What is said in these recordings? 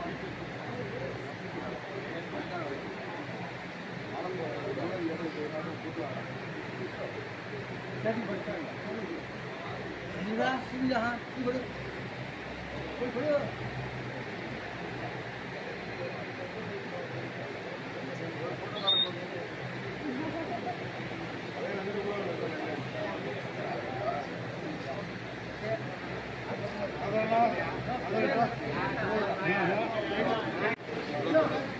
जहाँ Thank you. Thank you.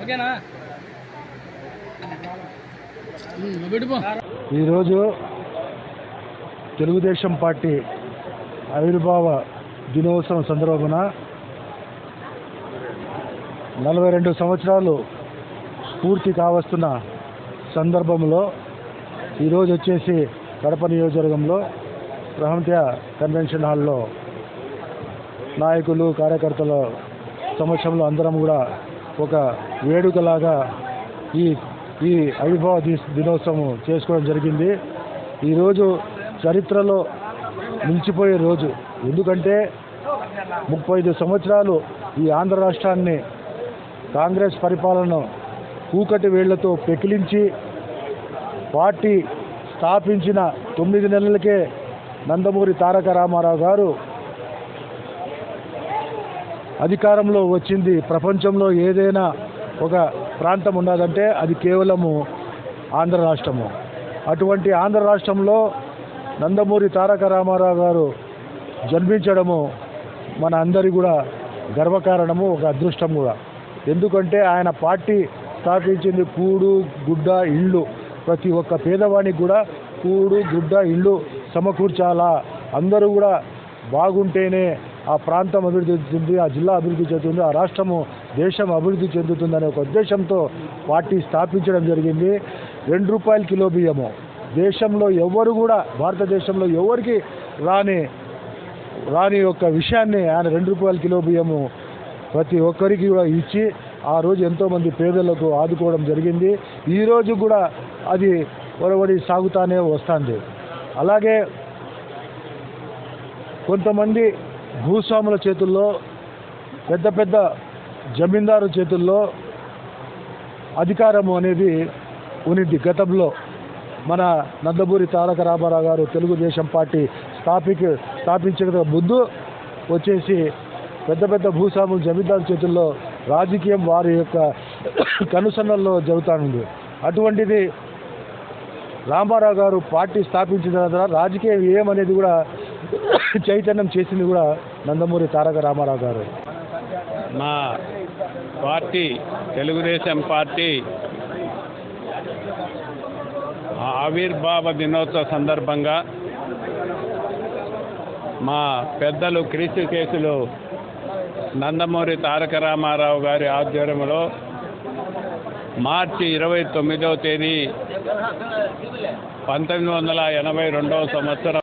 ఓకేనా? ఈరోజు తెలుగుదేశం పార్టీ ఆవిర్భావ దినోత్సవం సందర్భంగా నలభై రెండు సంవత్సరాలు పూర్తి కావస్తున్న సందర్భంలో ఈరోజు వచ్చేసి కడప నియోజకవర్గంలో రహంత్య కన్వెన్షన్ హాల్లో నాయకులు కార్యకర్తల సమక్షంలో అందరం కూడా ఒక వేడుకలాగా ఈ ఈ ఆవిర్భావ దినోత్సవం చేసుకోవడం జరిగింది. ఈరోజు చరిత్రలో నిలిచిపోయే రోజు. ఎందుకంటే ముప్పై ఐదు సంవత్సరాలు ఈ ఆంధ్ర రాష్ట్రాన్ని కాంగ్రెస్ పరిపాలన కూకటి వేళ్ళతో పెకిలించి పార్టీ స్థాపించిన తొమ్మిది నెలలకే నందమూరి తారక రామారావు గారు అధికారంలో వచ్చింది. ప్రపంచంలో ఏదైనా ఒక ప్రాంతం ఉన్నదంటే అది కేవలము ఆంధ్ర రాష్ట్రము. అటువంటి ఆంధ్ర రాష్ట్రంలో నందమూరి తారక రామారావు గారు జన్మించడము మన అందరి కూడా గర్వకారణము ఒక అదృష్టం కూడా. ఎందుకంటే ఆయన పార్టీ స్థాపించింది కూడు గుడ్డ ఇళ్ళు. ప్రతి ఒక్క పేదవానికి కూడా కూడు గుడ్డ ఇళ్ళు సమకూర్చాలా? అందరూ కూడా బాగుంటేనే ఆ ప్రాంతం అభివృద్ధి చెందుతుంది ఆ జిల్లా అభివృద్ధి చెందుతుంది ఆ రాష్ట్రము దేశం అభివృద్ధి చెందుతుందనే ఒక ఉద్దేశంతో పార్టీ స్థాపించడం జరిగింది. రెండు రూపాయల కిలో బియ్యము. దేశంలో ఎవరు కూడా భారతదేశంలో ఎవరికి రాని రాని యొక్క విషయాన్ని ఆయన రెండు రూపాయల కిలో బియ్యము ప్రతి ఒక్కరికి కూడా ఇచ్చి ఆ రోజు ఎంతోమంది పేదలకు ఆదుకోవడం జరిగింది. ఈరోజు కూడా అది ఒరవడి సాగుతానే వస్తుంది. అలాగే కొంతమంది భూస్వాముల చేతుల్లో పెద్ద పెద్ద జమీందారు చేతుల్లో అధికారము అనేది ఉన్నింది. గతంలో మన నందమూరి తారక రామారావు గారు తెలుగుదేశం పార్టీ స్థాపిక స్థాపించక ముందు వచ్చేసి పెద్ద పెద్ద భూస్వాములు జమీందారు చేతుల్లో రాజకీయం వారి యొక్క కనుసన్నల్లో జరుగుతానుంది. అటువంటిది రామారావు గారు పార్టీ స్థాపించిన తర్వాత రాజకీయం ఏమనేది కూడా చైతన్యం చేసింది కూడా నందమూరి తారక రామారావు గారు. మా పార్టీ తెలుగుదేశం పార్టీ ఆవిర్భావ దినోత్సవ సందర్భంగా మా పెద్దలు క్రీస్తు కేసులు నందమూరి తారక రామారావు గారి ఆధ్వర్యంలో మార్చి ఇరవై తొమ్మిదవ తేదీ పంతొమ్మిది వందల ఎనభై రెండవ సంవత్సరం